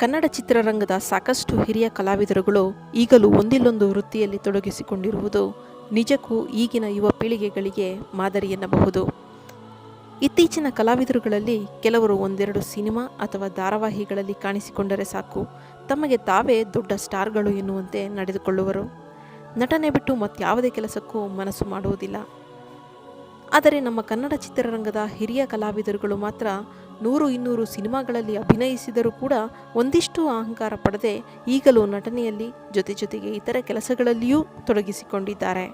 ಕನ್ನಡ ಚಿತ್ರರಂಗದ ಸಾಕಷ್ಟು ಹಿರಿಯ ಕಲಾವಿದರುಗಳು ಈಗಲೂ ಒಂದಿಲ್ಲೊಂದು ವೃತ್ತಿಯಲ್ಲಿ ತೊಡಗಿಸಿಕೊಂಡಿರುವುದು ನಿಜಕ್ಕೂ ಈಗಿನ ಯುವ ಪೀಳಿಗೆಗಳಿಗೆ ಮಾದರಿ ಎನ್ನಬಹುದು. ಇತ್ತೀಚಿನ ಕಲಾವಿದರುಗಳಲ್ಲಿ ಕೆಲವರು ಒಂದೆರಡು ಸಿನಿಮಾ ಅಥವಾ ಧಾರಾವಾಹಿಗಳಲ್ಲಿ ಕಾಣಿಸಿಕೊಂಡರೆ ಸಾಕು. ತಮಗೆ ತಾವೇ ದೊಡ್ಡ ಸ್ಟಾರ್ಗಳು ಎನ್ನುವಂತೆ ನಡೆದುಕೊಳ್ಳುವರು. ನಟನೆ ಬಿಟ್ಟು ಮತ್ಯಾವುದೇ ಕೆಲಸಕ್ಕೂ ಮನಸ್ಸು ಮಾಡುವುದಿಲ್ಲ. ಆದರೆ ನಮ್ಮ ಕನ್ನಡ ಚಿತ್ರರಂಗದ ಹಿರಿಯ ಕಲಾವಿದರುಗಳು ಮಾತ್ರ ನೂರು ಇನ್ನೂರು ಸಿನಿಮಾಗಳಲ್ಲಿ ಅಭಿನಯಿಸಿದರೂ ಕೂಡ ಒಂದಿಷ್ಟು ಅಹಂಕಾರ ಪಡೆದೇ ಈಗಲೂ ನಟನೆಯಲ್ಲಿ ಜೊತೆ ಜೊತೆಗೆ ಇತರ ಕೆಲಸಗಳಲ್ಲಿಯೂ ತೊಡಗಿಸಿಕೊಂಡಿದ್ದಾರೆ.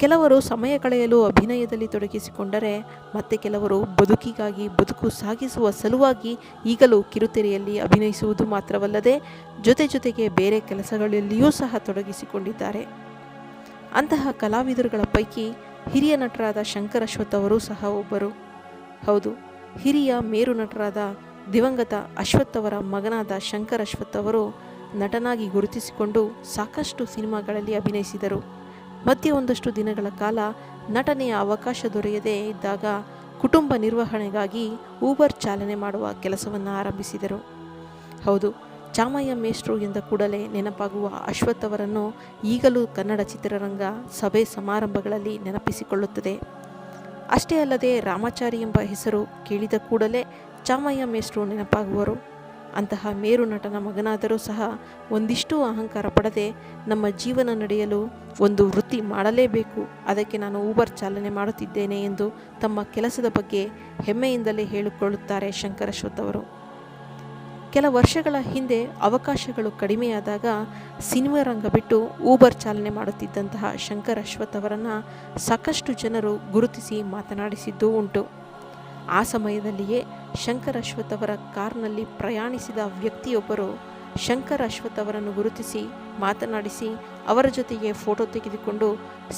ಕೆಲವರು ಸಮಯ ಕಳೆಯಲು ಅಭಿನಯದಲ್ಲಿ ತೊಡಗಿಸಿಕೊಂಡರೆ, ಮತ್ತೆ ಕೆಲವರು ಬದುಕಿಗಾಗಿ ಬದುಕು ಸಾಗಿಸುವ ಸಲುವಾಗಿ ಈಗಲೂ ಕಿರುತೆರೆಯಲ್ಲಿ ಅಭಿನಯಿಸುವುದು ಮಾತ್ರವಲ್ಲದೆ ಜೊತೆ ಜೊತೆಗೆ ಬೇರೆ ಕೆಲಸಗಳಲ್ಲಿಯೂ ಸಹ ತೊಡಗಿಸಿಕೊಂಡಿದ್ದಾರೆ. ಅಂತಹ ಕಲಾವಿದರುಗಳ ಪೈಕಿ ಹಿರಿಯ ನಟರಾದ ಶಂಕರ್ ಅಶ್ವಥ್ ಅವರೂ ಸಹ ಒಬ್ಬರು. ಹೌದು ಹಿರಿಯ ಮೇರು ನಟರಾದ ದಿವಂಗತ ಅಶ್ವಥ್ ಅವರ ಮಗನಾದ ಶಂಕರ್ ಅಶ್ವಥ್ ಅವರು ನಟನಾಗಿ ಗುರುತಿಸಿಕೊಂಡು ಸಾಕಷ್ಟು ಸಿನಿಮಾಗಳಲ್ಲಿ ಅಭಿನಯಿಸಿದರು. ಮಧ್ಯೆ ಒಂದಷ್ಟು ದಿನಗಳ ಕಾಲ ನಟನೆಯ ಅವಕಾಶ ದೊರೆಯದೇ ಇದ್ದಾಗ ಕುಟುಂಬ ನಿರ್ವಹಣೆಗಾಗಿ ಊಬರ್ ಚಾಲನೆ ಮಾಡುವ ಕೆಲಸವನ್ನು ಆರಂಭಿಸಿದರು. ಹೌದು, ಚಾಮಯ್ಯ ಮೇಷ್ಟ್ರು ಎಂದ ಕೂಡಲೇ ನೆನಪಾಗುವ ಅಶ್ವಥ್ ಅವರನ್ನು ಈಗಲೂ ಕನ್ನಡ ಚಿತ್ರರಂಗ ಸಭೆ ಸಮಾರಂಭಗಳಲ್ಲಿ ನೆನಪಿಸಿಕೊಳ್ಳುತ್ತದೆ. ಅಷ್ಟೇ ಅಲ್ಲದೆ ರಾಮಾಚಾರಿ ಎಂಬ ಹೆಸರು ಕೇಳಿದ ಕೂಡಲೇ ಚಾಮಯ್ಯ ಮೇಷ್ಟ್ರು ನೆನಪಾಗುವರು. ಅಂತಹ ಮೇರು ನಟನ ಮಗನಾದರೂ ಸಹ ಒಂದಿಷ್ಟು ಅಹಂಕಾರ ಪಡದೆ ನಮ್ಮ ಜೀವನ ನಡೆಯಲು ಒಂದು ವೃತ್ತಿ ಮಾಡಲೇಬೇಕು. ಅದಕ್ಕೆ ನಾನು ಊಬರ್ ಚಾಲನೆ ಮಾಡುತ್ತಿದ್ದೇನೆ ಎಂದು ತಮ್ಮ ಕೆಲಸದ ಬಗ್ಗೆ ಹೆಮ್ಮೆಯಿಂದಲೇ ಹೇಳಿಕೊಳ್ಳುತ್ತಾರೆ ಶಂಕರ ಕೆಲ ವರ್ಷಗಳ ಹಿಂದೆ ಅವಕಾಶಗಳು ಕಡಿಮೆಯಾದಾಗ ಸಿನಿಮಾ ರಂಗ ಬಿಟ್ಟು ಊಬರ್ ಚಾಲನೆ ಮಾಡುತ್ತಿದ್ದಂತಹ ಶಂಕರ್ ಅಶ್ವಥ್ ಅವರನ್ನು ಸಾಕಷ್ಟು ಜನರು ಗುರುತಿಸಿ ಮಾತನಾಡಿಸಿದ್ದೂ ಉಂಟು. ಆ ಸಮಯದಲ್ಲಿಯೇ ಶಂಕರ್ ಅಶ್ವಥ್ ಅವರ ಕಾರ್ನಲ್ಲಿ ಪ್ರಯಾಣಿಸಿದ ವ್ಯಕ್ತಿಯೊಬ್ಬರು ಶಂಕರ್ ಅಶ್ವಥ್ ಅವರನ್ನು ಗುರುತಿಸಿ ಮಾತನಾಡಿಸಿ ಅವರ ಜೊತೆಗೆ ಫೋಟೋ ತೆಗೆದುಕೊಂಡು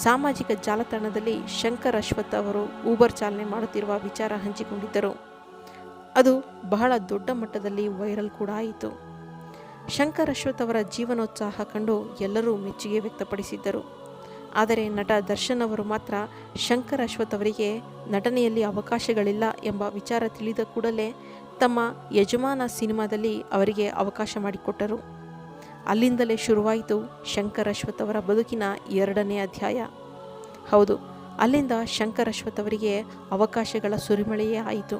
ಸಾಮಾಜಿಕ ಜಾಲತಾಣದಲ್ಲಿ ಶಂಕರ್ ಅಶ್ವಥ್ ಅವರು ಊಬರ್ ಚಾಲನೆ ಮಾಡುತ್ತಿರುವ ವಿಚಾರ ಹಂಚಿಕೊಂಡಿದ್ದರು. ಅದು ಬಹಳ ದೊಡ್ಡ ಮಟ್ಟದಲ್ಲಿ ವೈರಲ್ ಕೂಡ ಆಯಿತು. ಶಂಕರ್ ಅಶ್ವಥ್ ಅವರ ಜೀವನೋತ್ಸಾಹ ಕಂಡು ಎಲ್ಲರೂ ಮೆಚ್ಚುಗೆ ವ್ಯಕ್ತಪಡಿಸಿದ್ದರು. ಆದರೆ ನಟ ದರ್ಶನ್ ಅವರು ಮಾತ್ರ ಶಂಕರ್ ಅಶ್ವಥ್ ಅವರಿಗೆ ನಟನೆಯಲ್ಲಿ ಅವಕಾಶಗಳಿಲ್ಲ ಎಂಬ ವಿಚಾರ ತಿಳಿದ ಕೂಡಲೇ ತಮ್ಮ ಯಜಮಾನ ಸಿನಿಮಾದಲ್ಲಿ ಅವರಿಗೆ ಅವಕಾಶ ಮಾಡಿಕೊಟ್ಟರು. ಅಲ್ಲಿಂದಲೇ ಶುರುವಾಯಿತು ಶಂಕರ್ ಅಶ್ವಥ್ ಅವರ ಬದುಕಿನ ಎರಡನೇ ಅಧ್ಯಾಯ. ಹೌದು, ಅಲ್ಲಿಂದ ಶಂಕರ್ ಅಶ್ವಥ್ ಅವರಿಗೆ ಅವಕಾಶಗಳ ಸುರಿಮಳೆಯೇ ಆಯಿತು.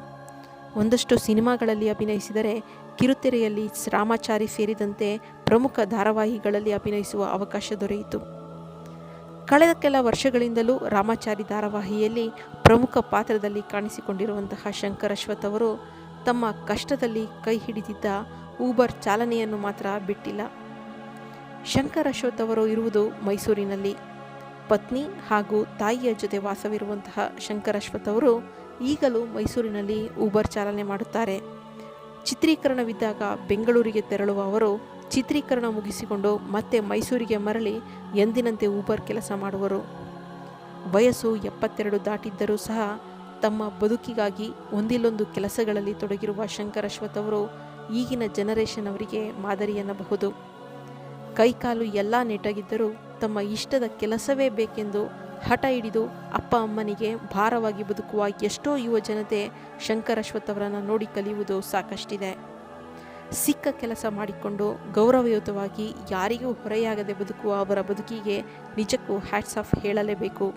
ಒಂದಷ್ಟು ಸಿನಿಮಾಗಳಲ್ಲಿ ಅಭಿನಯಿಸಿದರೆ ಕಿರುತೆರೆಯಲ್ಲಿ ರಾಮಾಚಾರಿ ಸೇರಿದಂತೆ ಪ್ರಮುಖ ಧಾರಾವಾಹಿಗಳಲ್ಲಿ ಅಭಿನಯಿಸುವ ಅವಕಾಶ ದೊರೆಯಿತು. ಕಳೆದ ಕೆಲ ವರ್ಷಗಳಿಂದಲೂ ರಾಮಾಚಾರಿ ಧಾರಾವಾಹಿಯಲ್ಲಿ ಪ್ರಮುಖ ಪಾತ್ರದಲ್ಲಿ ಕಾಣಿಸಿಕೊಂಡಿರುವಂತಹ ಶಂಕರ್ ಅಶ್ವಥ್ ಅವರು ತಮ್ಮ ಕಷ್ಟದಲ್ಲಿ ಕೈ ಹಿಡಿದಿದ್ದ ಊಬರ್ ಚಾಲನೆಯನ್ನು ಮಾತ್ರ ಬಿಟ್ಟಿಲ್ಲ. ಶಂಕರ್ ಅಶ್ವಥ್ ಅವರು ಇರುವುದು ಮೈಸೂರಿನಲ್ಲಿ. ಪತ್ನಿ ಹಾಗೂ ತಾಯಿಯ ಜೊತೆ ವಾಸವಿರುವಂತಹ ಶಂಕರ್ ಅವರು ಈಗಲೂ ಮೈಸೂರಿನಲ್ಲಿ ಊಬರ್ ಚಾಲನೆ ಮಾಡುತ್ತಾರೆ. ಚಿತ್ರೀಕರಣವಿದ್ದಾಗ ಬೆಂಗಳೂರಿಗೆ ತೆರಳುವ ಅವರು, ಚಿತ್ರೀಕರಣ ಮುಗಿಸಿಕೊಂಡು ಮತ್ತೆ ಮೈಸೂರಿಗೆ ಮರಳಿ ಎಂದಿನಂತೆ ಊಬರ್ ಕೆಲಸ ಮಾಡುವರು. ವಯಸ್ಸು ಎಪ್ಪತ್ತೆರಡು ದಾಟಿದ್ದರೂ ಸಹ ತಮ್ಮ ಬದುಕಿಗಾಗಿ ಒಂದಿಲ್ಲೊಂದು ಕೆಲಸಗಳಲ್ಲಿ ತೊಡಗಿರುವ ಶಂಕರ್ ಅಶ್ವಥ್ ಅವರು ಈಗಿನ ಜನರೇಷನ್ ಅವರಿಗೆ ಮಾದರಿ ಎನ್ನಬಹುದು. ಕೈಕಾಲು ಎಲ್ಲ ನೆಟ್ಟಗಿದ್ದರೂ ತಮ್ಮ ಇಷ್ಟದ ಕೆಲಸವೇ ಬೇಕೆಂದು ಹಠ ಹಿಡಿದು ಅಪ್ಪ ಅಮ್ಮನಿಗೆ ಭಾರವಾಗಿ ಬದುಕುವ ಎಷ್ಟೋ ಯುವ ಜನತೆ ಶಂಕರ ಅಶ್ವಥ್ ನೋಡಿ ಕಲಿಯುವುದು ಸಾಕಷ್ಟಿದೆ. ಸಿಕ್ಕ ಕೆಲಸ ಮಾಡಿಕೊಂಡು ಗೌರವಯುತವಾಗಿ ಯಾರಿಗೂ ಹೊರೆಯಾಗದೆ ಬದುಕುವ ಅವರ ಬದುಕಿಗೆ ನಿಜಕ್ಕೂ ಹ್ಯಾಟ್ಸ್ ಆಫ್ ಹೇಳಲೇಬೇಕು.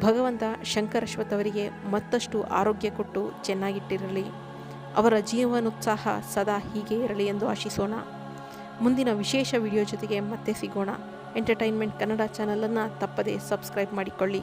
ಭಗವಂತ ಶಂಕರ ಅಶ್ವಥ್ ಅವರಿಗೆ ಮತ್ತಷ್ಟು ಆರೋಗ್ಯ ಕೊಟ್ಟು ಚೆನ್ನಾಗಿಟ್ಟಿರಲಿ. ಅವರ ಜೀವನೋತ್ಸಾಹ ಸದಾ ಹೀಗೆ ಇರಲಿ ಎಂದು ಆಶಿಸೋಣ. ಮುಂದಿನ ವಿಶೇಷ ವಿಡಿಯೋ ಜೊತೆಗೆ ಮತ್ತೆ ಸಿಗೋಣ. ಎಂಟರ್ಟೈನ್ಮೆಂಟ್ ಕನ್ನಡ ಚಾನಲನ್ನು ತಪ್ಪದೇ ಸಬ್ಸ್ಕ್ರೈಬ್ ಮಾಡಿಕೊಳ್ಳಿ.